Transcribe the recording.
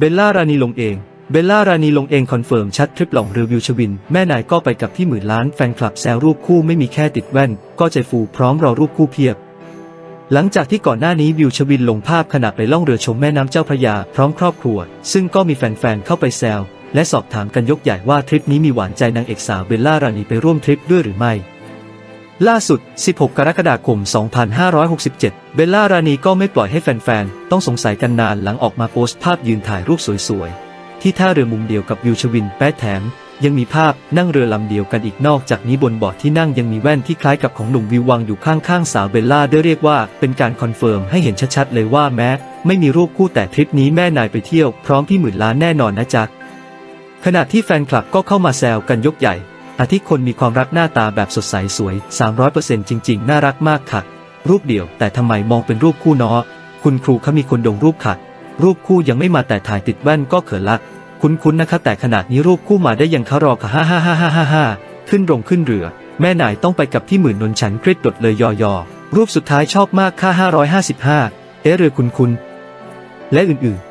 เบลล่ารานีลงเอง เบลล่ารานีลงเองคอนเฟิร์มชัดทริปหล่องรีวิวชวิน แม่นายก็ไปกับที่หมื่นล้านแฟนคลับแซวรูปคู่ไม่มีแค่ติดแว่น ก็ใจฟูพร้อมรอรูปคู่เพียบ หลังจากที่ก่อนหน้านี้วิวชวินลงภาพขณะไปล่องเรือชมแม่น้ำเจ้าพระยาพร้อมครอบครัว ซึ่งก็มีแฟนๆเข้าไปแซวและสอบถามกันยกใหญ่ว่าทริปนี้มีหวานใจนางเอกสาวเบลล่ารานีไปร่วมทริปด้วยหรือไม่ ล่าสุด 16 กรกฎาคม 2567 เบลล่ารานีก็ไม่ปล่อยให้แฟนๆ ต้องสงสัยกันนานหลังออกมาโพสต์ภาพยืนถ่ายรูปสวยๆ ที่ท่าเรือมุมเดียวกับวิวชวินแป๊ดแถม ยังมีภาพนั่งเรือลำเดียวกันอีกนอกจากนี้บนบอร์ดที่นั่งยังมีแว่นที่คล้ายกับของหนุ่มวิววางอยู่ข้างๆ สาวเบลล่าได้เรียกว่าเป็นการคอนเฟิร์มให้เห็นชัดๆ เลยว่าแม้ไม่มีรูปคู่แต่ทริปนี้แม่นายไปเที่ยวพร้อมพี่หมื่นล้านแน่นอนนะจ๊ะขณะที่แฟนคลับก็เข้ามาแซวกันยกใหญ่ อาทิคนมีความรักหน้าตาแบบสดใสสวย 300%จริง ๆ น่ารักมากค่ะ รูปเดี่ยว แต่ทำไมมองเป็นรูปคู่เนาะคุณครูเขามีคนดงรูปขัดรูปคู่ยังไม่มาแต่ถ่ายติดแว่นก็เขินละคุ้นๆนะคะแต่ขนาดนี้รูปคู่มาได้ยังคะรอค่ะฮ่าฮ่าฮ่าฮ่าฮ่าฮ่าขึ้นรงขึ้นเรือ แม่นายต้องไปกับที่หมื่นนนฉันเครียดดดเลยยอยอรูปสุดท้ายชอบมากค่า555 เอ๊ะเรือคุ้นๆและอื่นๆ